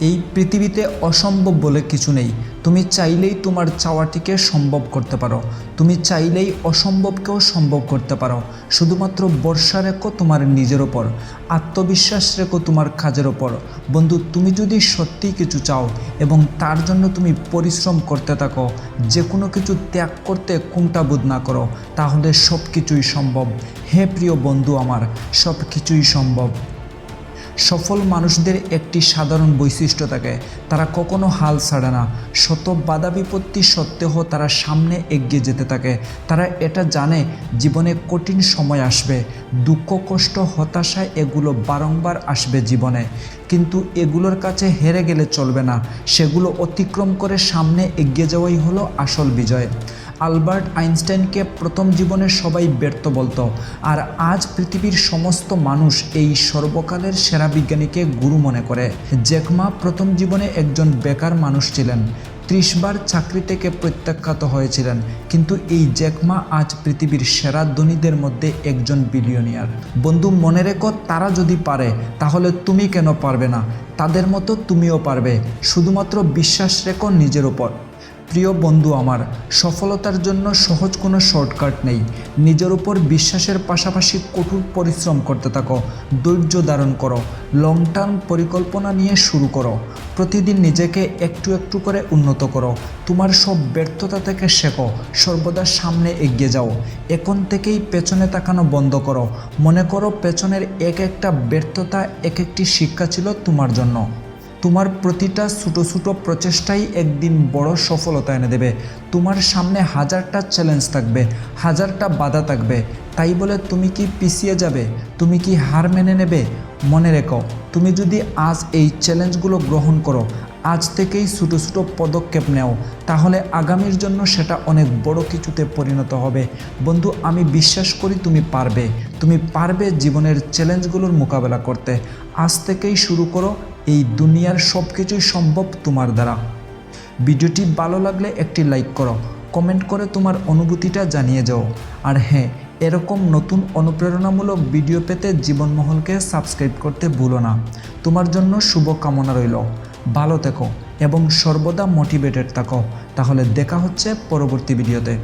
এই পৃথিবীতে অসম্ভব বলে কিছু নেই। তুমি চাইলেই তোমার চাওয়াটিকে সম্ভব করতে পারো। তুমি চাইলেই অসম্ভবকেও সম্ভব করতে পারো। শুধুমাত্র বর্ষা রেখো তোমার নিজের ওপর। আত্মবিশ্বাস রেখো তোমার কাজের ওপর। বন্ধু, তুমি যদি সত্যিই কিছু চাও এবং তার জন্য তুমি পরিশ্রম করতে থাকো যে কোনো কিছু ত্যাগ করতে কুণ্ঠাবোধ না করো, তাহলে সব কিছুই সম্ভব। হে প্রিয় বন্ধু আমার সব কিছুই সম্ভব। সফল মানুষদের একটি সাধারণ বৈশিষ্ট্য থাকে। তারা কখনো হাল ছাড়ে না। শত বাধা বিপত্তি সত্ত্বেও তারা সামনে এগিয়ে যেতে থাকে। তারা এটা জানে, জীবনে কঠিন সময় আসবে। দুঃখ, কষ্ট, হতাশা এগুলো বারংবার আসবে জীবনে। কিন্তু এগুলোর কাছে হেরে গেলে চলবে না। সেগুলো অতিক্রম করে সামনে এগিয়ে যাওয়াই হলো আসল বিজয়। আলবার্ট আইনস্টাইনকে প্রথম জীবনে সবাই ব্যর্থ বলতো। আর আজ পৃথিবীর সমস্ত মানুষ এই সর্বকালের সেরা বিজ্ঞানীকে গুরু মনে করে। জ্যাকমা প্রথম জীবনে একজন বেকার মানুষ ছিলেন। ত্রিশবার চাকরি থেকে প্রত্যাখ্যাত হয়েছিলেন। কিন্তু এই জ্যাকমা আজ পৃথিবীর সেরা ধনীদের মধ্যে একজন বিলিয়নিয়ার। বন্ধু, মনে রেখো, তারা যদি পারে, তাহলে তুমি কেন পারবে না? তাদের মতো তুমিও পারবে। শুধুমাত্র বিশ্বাস রেখো নিজের উপর প্রিয় বন্ধু আমার, সফলতার জন্য সহজ কোনো শর্টকাট নেই। নিজের উপর বিশ্বাসের পাশাপাশি কঠোর পরিশ্রম করতে থাকো, ধৈর্য ধারণ করো লং টার্ম পরিকল্পনা নিয়ে শুরু করো, প্রতিদিন নিজেকে একটু একটু করে উন্নত করো, তোমার সব ব্যর্থতা থেকে শেখো, সর্বদা সামনে এগিয়ে যাও, এখন থেকেই পেছনে তাকানো বন্ধ করো, মনে করো পেছনের এক একটা ব্যর্থতা এক একটি শিক্ষা ছিল তোমার জন্য। তোমার প্রতিটা ছোটো ছোটো প্রচেষ্টাই একদিন বড় সফলতা এনে দেবে। তোমার সামনে হাজারটা চ্যালেঞ্জ থাকবে, হাজারটা বাধা থাকবে। তাই বলে তুমি কি পিছিয়ে যাবে? তুমি কি হার মেনে নেবে? মনে রেখো, তুমি যদি আজ এই চ্যালেঞ্জগুলো গ্রহণ করো, আজ থেকেই ছোটো ছোটো পদক্ষেপ নেও। তাহলে আগামীর জন্য সেটা অনেক বড় কিছুতে পরিণত হবে। বন্ধু, আমি বিশ্বাস করি তুমি পারবে। তুমি পারবে জীবনের চ্যালেঞ্জগুলোর মোকাবেলা করতে। আজ থেকেই শুরু করো এই দুনিয়ার সব কিছুই সম্ভব তোমার দ্বারা। ভিডিওটি ভালো লাগলে একটি লাইক করো, কমেন্ট করে তোমার অনুভূতিটা জানিয়ে যাও। আর হ্যাঁ এরকম নতুন অনুপ্রেরণামূলক ভিডিও পেতে জীবনমহলকে সাবস্ক্রাইব করতে ভুলো না। তোমার জন্য শুভ কামনা রইল। ভালো থেকো এবং সর্বদা মোটিভেটেড থাকো। তাহলে দেখা হচ্ছে পরবর্তী ভিডিওতে।